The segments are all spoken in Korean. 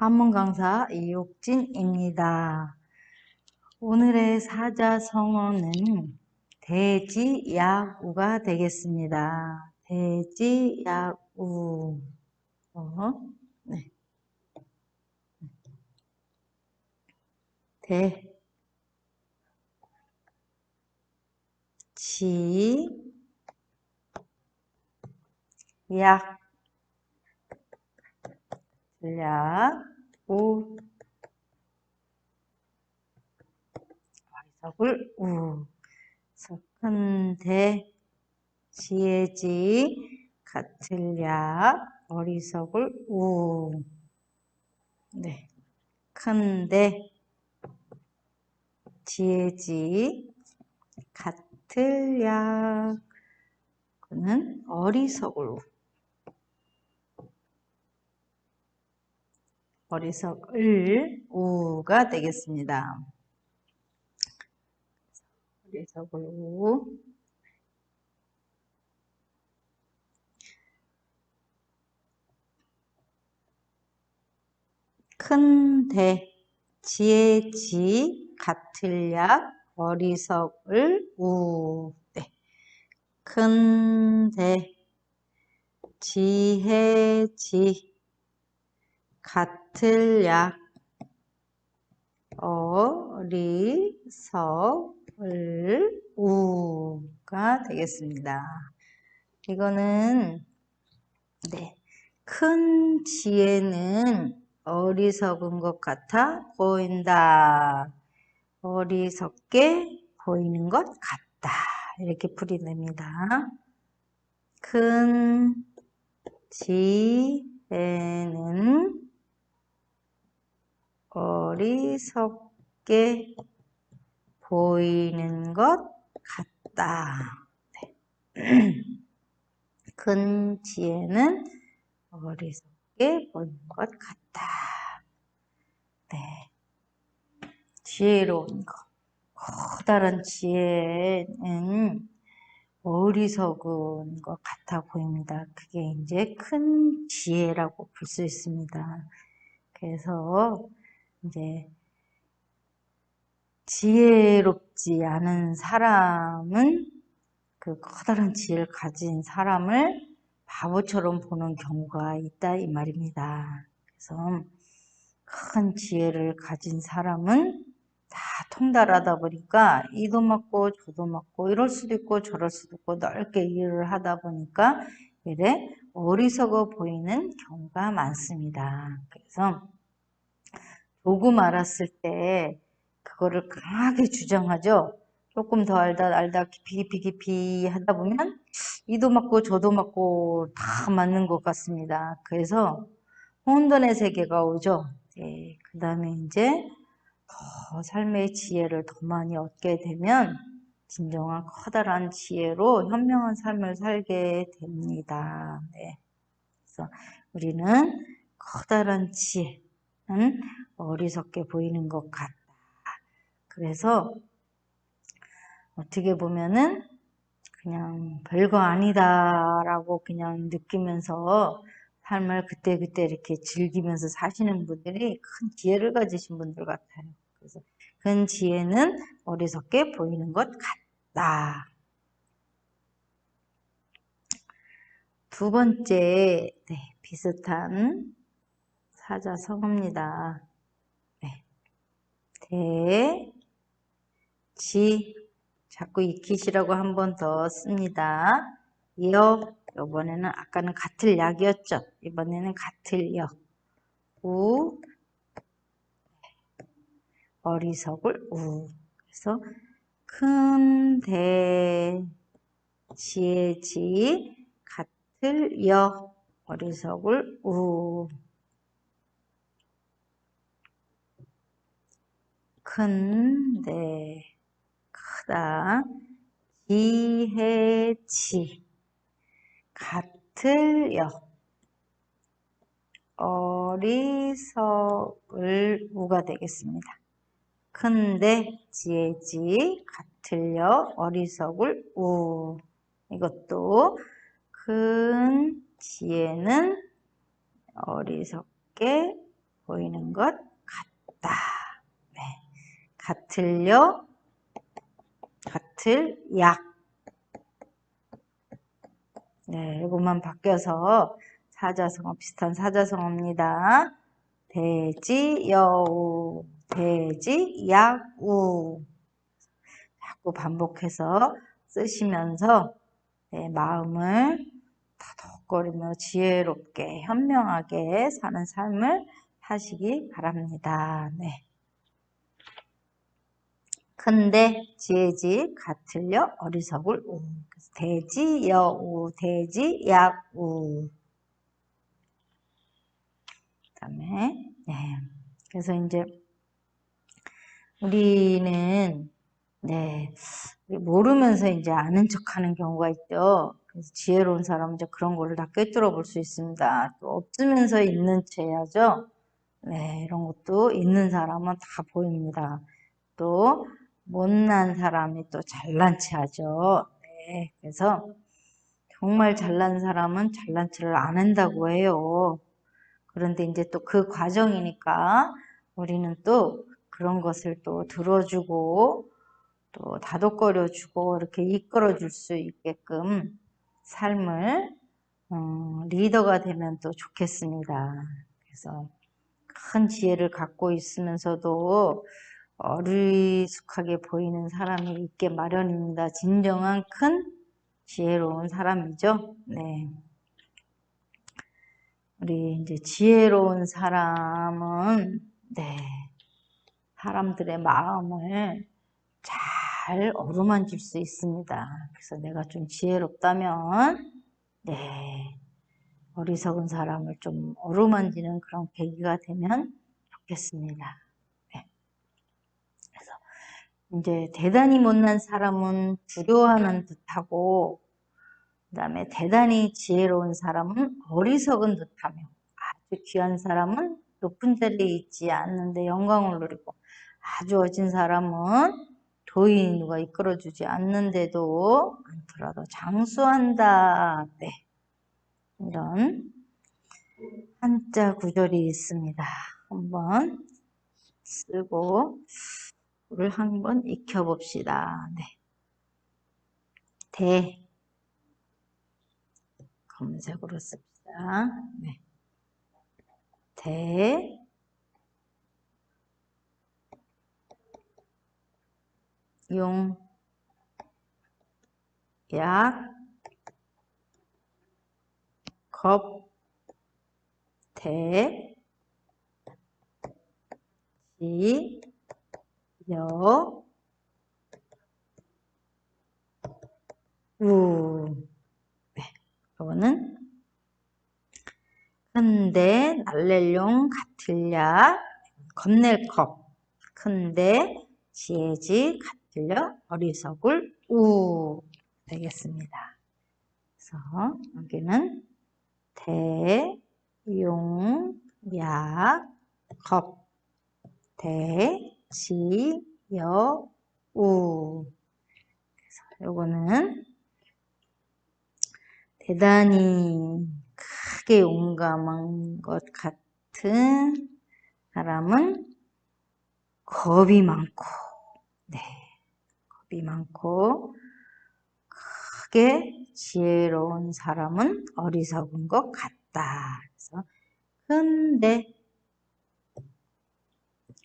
한문 강사 이옥진입니다. 오늘의 사자성어는 대지야우가 되겠습니다. 대지야우. 어? 네. 대, 지, 약, 약, 우, 와이석을 우, 석큰대, 지혜지, 같을 약, 어리석을 우, 네, 큰데, 지혜지, 같을 약, 그는 어리석을 우, 어리석 을 우가 되겠습니다. 어리석을 우 큰 대 지혜 지 같을 약 어리석을 우 네. 큰 대 지혜 지 같을 약 어리석을 우가 되겠습니다. 이거는 네, 큰 지혜는 어리석은 것 같아 보인다. 어리석게 보이는 것 같다. 이렇게 풀이 됩니다. 큰 지혜는 어리석게 보이는 것 같다. 네. 큰 지혜는 어리석게 보이는 것 같다. 네. 지혜로운 것. 커다란 지혜는 어리석은 것 같아 보입니다. 그게 이제 큰 지혜라고 볼 수 있습니다. 그래서 이제 지혜롭지 않은 사람은 그 커다란 지혜를 가진 사람을 바보처럼 보는 경우가 있다 이 말입니다. 그래서 큰 지혜를 가진 사람은 다 통달하다 보니까 이도 맞고 저도 맞고 이럴 수도 있고 저럴 수도 있고 넓게 이해를 하다 보니까 이래 어리석어 보이는 경우가 많습니다. 그래서 조금 알았을 때 그거를 강하게 주장하죠. 조금 더 알다 알다 깊이 깊이 깊이 하다 보면 이도 맞고 저도 맞고 다 맞는 것 같습니다. 그래서 혼돈의 세계가 오죠. 네, 그 다음에 이제 더 삶의 지혜를 더 많이 얻게 되면 진정한 커다란 지혜로 현명한 삶을 살게 됩니다. 네. 그래서 우리는 커다란 지혜, 어리석게 보이는 것 같다. 그래서 어떻게 보면은 그냥 별거 아니다라고 그냥 느끼면서 삶을 그때그때 이렇게 즐기면서 사시는 분들이 큰 지혜를 가지신 분들 같아요. 그래서 큰 지혜는 어리석게 보이는 것 같다. 두 번째 네, 비슷한 사자성어입니다. 네. 대, 지, 자꾸 익히시라고 한 번 더 씁니다. 여, 이번에는 아까는 같을 약이었죠. 이번에는 같을 역. 우, 어리석을 우. 그래서 큰 대, 지의 지, 같을 역, 어리석을 우. 큰데 크다. 지혜치. 같을여 어리석을 우가 되겠습니다. 큰데 지혜지 같을여 어리석을 우. 이것도 큰 지혜는 어리석게 보이는 것 같다. 네. 같을려, 같을 약. 네, 이것만 바뀌어서 사자성어, 비슷한 사자성어입니다. 돼지, 여우, 돼지, 약우. 자꾸 반복해서 쓰시면서 내 마음을 더덕거리며 지혜롭게 현명하게 사는 삶을 사시기 바랍니다. 네. 큰데 지혜지 같을려 어리석을 우 돼지 여우 돼지 약우 그다음에 네 그래서 이제 우리는 네 모르면서 이제 아는 척하는 경우가 있죠. 그래서 지혜로운 사람은 이제 그런 거를 다 꿰뚫어 볼 수 있습니다. 또 없으면서 있는 채 해야죠. 네, 이런 것도 있는 사람은 다 보입니다. 또 못난 사람이 또 잘난 체 하죠. 네, 그래서 정말 잘난 사람은 잘난 체를 안 한다고 해요. 그런데 이제 또 그 과정이니까 우리는 또 그런 것을 또 들어주고 또 다독거려주고 이렇게 이끌어줄 수 있게끔 삶을 음, 리더가 되면 또 좋겠습니다. 그래서 큰 지혜를 갖고 있으면서도 어리숙하게 보이는 사람이 있게 마련입니다. 진정한 큰 지혜로운 사람이죠. 네. 우리 이제 지혜로운 사람은 네. 사람들의 마음을 잘 어루만질 수 있습니다. 그래서 내가 좀 지혜롭다면 네. 어리석은 사람을 좀 어루만지는 그런 계기가 되면 좋겠습니다. 이제 대단히 못난 사람은 두려워하는 듯하고 그 다음에 대단히 지혜로운 사람은 어리석은 듯하며 아주 귀한 사람은 높은 자리에 있지 않는데 영광을 누리고 아주 어진 사람은 도인이 누가 이끌어주지 않는데도 않더라도 장수한다. 네. 이런 한자 구절이 있습니다. 한번 쓰고 를 한번 익혀봅시다. 네. 대 검색으로 씁시다. 네. 대 용, 약, 겁, 대, 지, 여, 우. 네, 이거는 큰데 날렐용 같을야 겁낼 겁 큰데 지혜지 같을려 어리석을 우 되겠습니다. 그래서 여기는 대, 용, 약, 겁, 대, 지, 여, 우. 그래서 요거는 대단히 크게 용감한 것 같은 사람은 겁이 많고, 네, 겁이 많고, 크게 지혜로운 사람은 어리석은 것 같다. 그래서 근데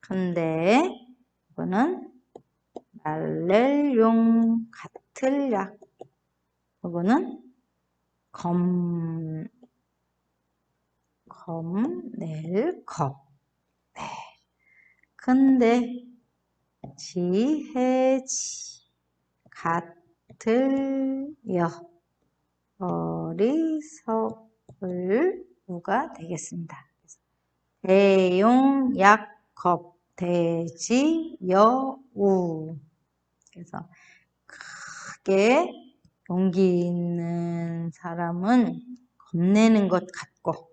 근데 이거는 날렐용 같을 약 이거는 검 검낼 겁. 네. 근데 지혜지 같을여 어리석을 우가 되겠습니다. 대용 약 겁 대지 여 우 그래서 크게 용기 있는 사람은 겁내는 것 같고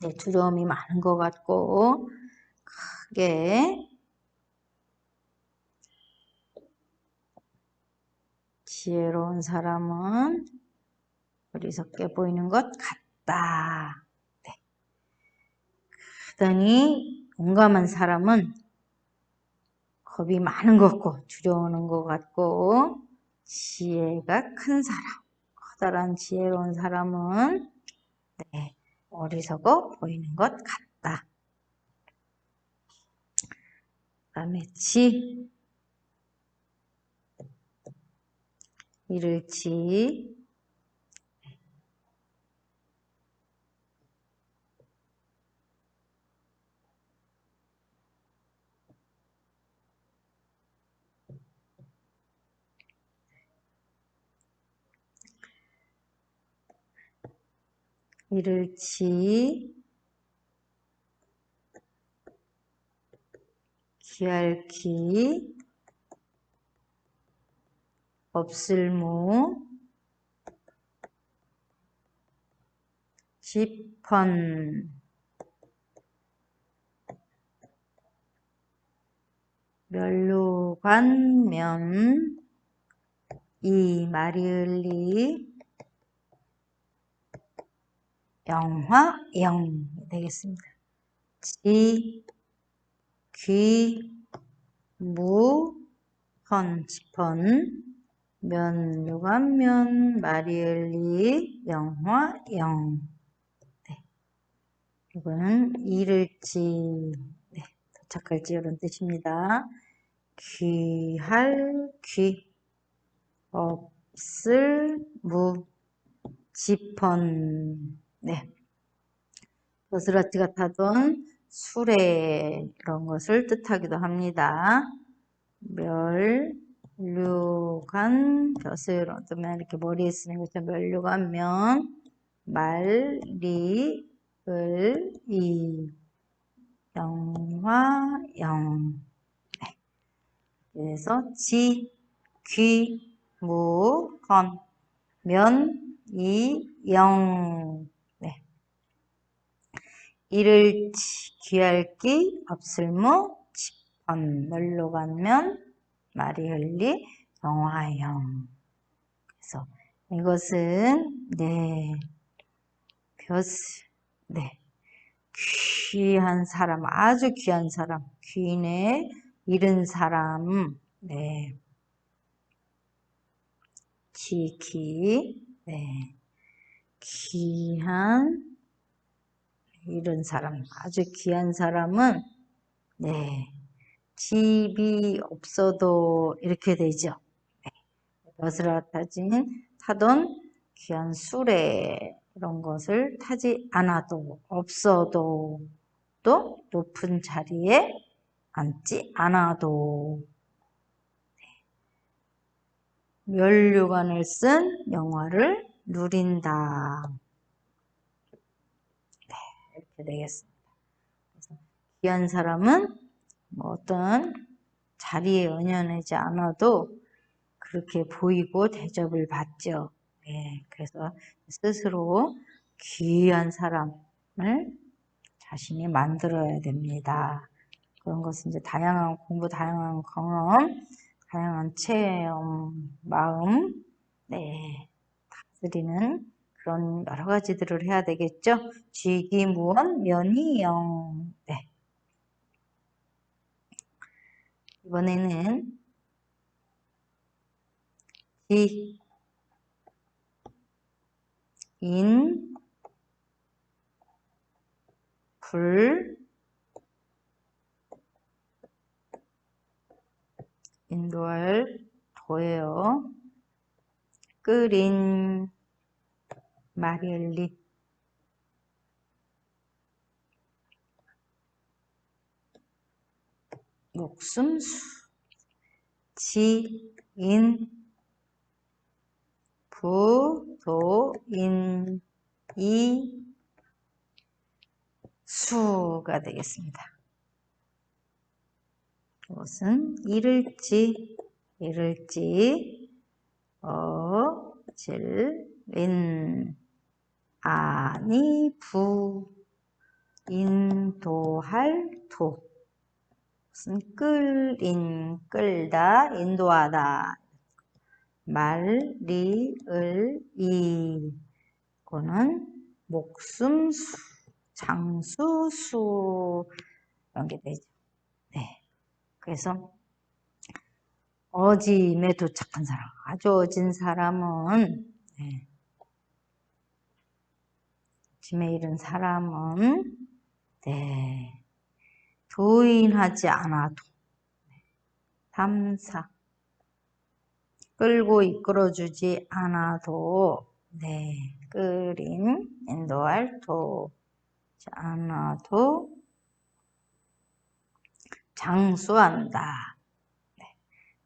네, 두려움이 많은 것 같고 크게 지혜로운 사람은 어리석게 보이는 것 같다. 네. 그러더니 용감한 사람은 겁이 많은 것 같고 두려우는 것 같고 지혜가 큰 사람, 커다란 지혜로운 사람은 네, 어리석어 보이는 것 같다. 그 다음에 지, 이를 지, 이를지 기할기 없을무 지펀 멸루관면 이 마리을리 영화 영 되겠습니다. 지, 귀, 무, 헌, 지펀, 면, 유관면, 마리엘리, 영화 영. 네. 이거는 이를지, 네. 도착할지 이런 뜻입니다. 귀할, 귀, 없을, 무, 지펀, 네. 버스라티 같아던 수레 이런 것을 뜻하기도 합니다. 멸, 류간, 벼슬 어쩌면 이렇게 머리에 쓰는 것처럼 멸류관 면, 말, 리, 을, 이, 영화, 영. 네. 그래서 지, 귀, 무, 건, 면, 이, 영. 이를 귀할기 없을무 집번. 널로 가면 말이 흘리 영화형. 그래서 이것은 네. 벼스 네. 귀한 사람 아주 귀한 사람 귀인의 잃은 사람. 네. 지키 네. 귀한 이런 사람, 아주 귀한 사람은 네 집이 없어도 이렇게 되죠. 네. 벼슬아 타진 타던 귀한 수레 이런 것을 타지 않아도 없어도 또 높은 자리에 앉지 않아도 네. 멸류관을 쓴 영화를 누린다. 이렇게 되겠습니다. 그래서 귀한 사람은 뭐 어떤 자리에 연연하지 않아도 그렇게 보이고 대접을 받죠. 네, 그래서 스스로 귀한 사람을 자신이 만들어야 됩니다. 그런 것은 이제 다양한 공부, 다양한 경험, 다양한 체험, 마음, 네, 다스리는 그런 여러 가지들을 해야 되겠죠. 쥐기, 무언, 면이, 영. 네. 이번에는 지, 인, 불, 인도할 도예요. 끓인, 마리엘리 목숨수 지인 부도인 이 수가 되겠습니다. 이것은 이를지 이를지 어질인 아니 부 인도할 도 무슨 끌인 끌다 인도하다 말, 리, 을, 이. 이거는 목숨, 수, 장수, 수. 이런 게 되죠. 네. 그래서 어짐에 도착한 사람, 아주 어진 사람은 네. 짐에 이른 사람은 네. 도인하지 않아도 네. 탐사 끌고 이끌어주지 않아도 네 끌인 인도할 도 않아도 장수한다. 네.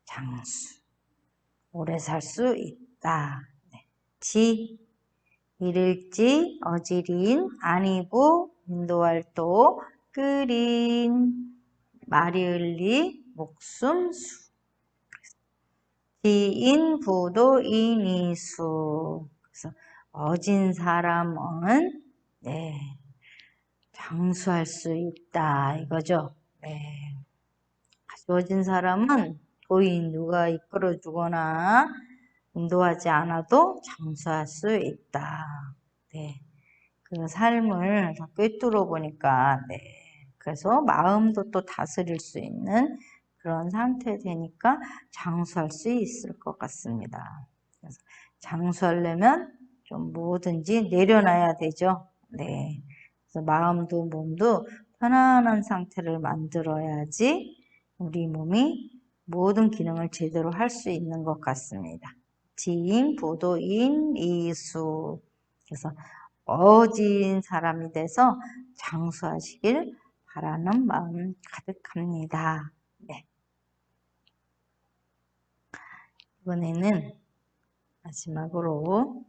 장수 오래 살 수 있다. 네. 지 이를지 어지린 아니고 인도할 도 끓인 흘리 목숨수 지인 부도 인 이수 그래서 어진 사람은 네 장수할 수 있다 이거죠. 네. 어진 사람은 도인 누가 이끌어 주거나 인도하지 않아도 장수할 수 있다. 네. 그 삶을 다 꿰뚫어 보니까 네. 그래서 마음도 또 다스릴 수 있는 그런 상태 되니까 장수할 수 있을 것 같습니다. 그래서 장수하려면 좀 뭐든지 내려놔야 되죠. 네. 그래서 마음도 몸도 편안한 상태를 만들어야지 우리 몸이 모든 기능을 제대로 할 수 있는 것 같습니다. 지인, 부도인, 이수. 그래서 어진 사람이 돼서 장수하시길 바라는 마음 가득합니다. 네. 이번에는 마지막으로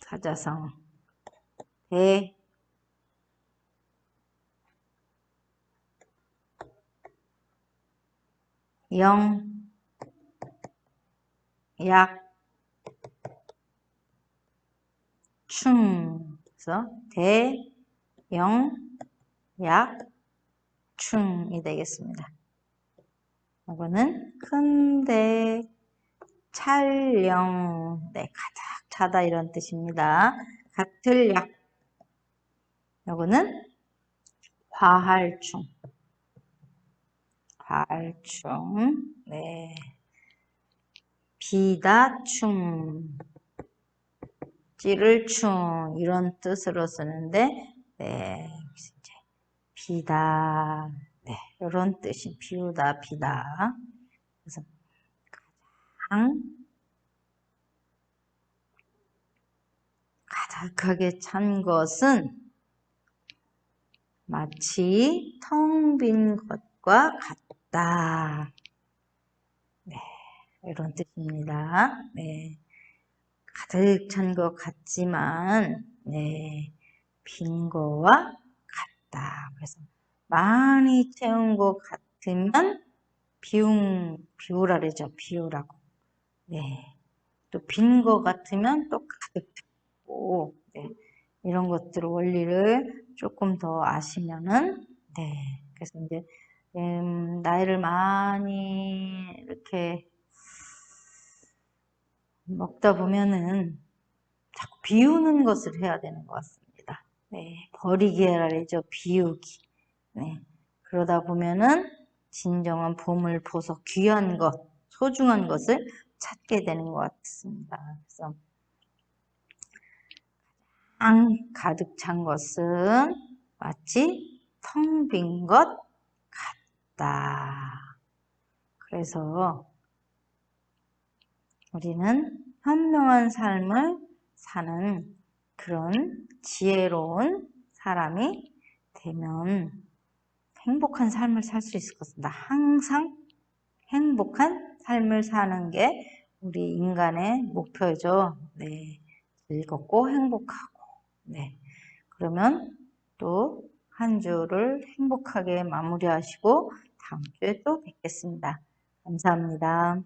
사자성 대 영, 약, 충. 그래서 대, 영, 약, 충이 되겠습니다. 이거는 큰대, 찰령, 네, 가득 차다 이런 뜻입니다. 같을 약. 이거는 화할충. 화할충. 네. 비다충. 찌를 충 이런 뜻으로 쓰는데 네, 비다 네, 이런 뜻이 비우다 비다 그래서 가장 가득하게 찬 것은 마치 텅 빈 것과 같다. 네, 이런 뜻입니다. 네. 가득 찬 것 같지만 네, 빈 거와 같다. 그래서 많이 채운 것 같으면 비움, 비우라 그러죠. 비우라고. 네. 또 빈 것 같으면 또 가득 차고 네. 이런 것들 원리를 조금 더 아시면은 네. 그래서 이제 음, 나이를 많이 이렇게 먹다 보면은 자꾸 비우는 것을 해야 되는 것 같습니다. 네, 버리기 해라죠 비우기. 네, 그러다 보면은 진정한 보물, 보석, 귀한 것, 소중한 것을 찾게 되는 것 같습니다. 그래서 가장 가득 찬 것은 마치 텅 빈 것 같다. 그래서 우리는 현명한 삶을 사는 그런 지혜로운 사람이 되면 행복한 삶을 살 수 있을 것 같습니다. 항상 행복한 삶을 사는 게 우리 인간의 목표죠. 네. 즐겁고 행복하고. 네. 그러면 또 한 주를 행복하게 마무리하시고 다음 주에 또 뵙겠습니다. 감사합니다.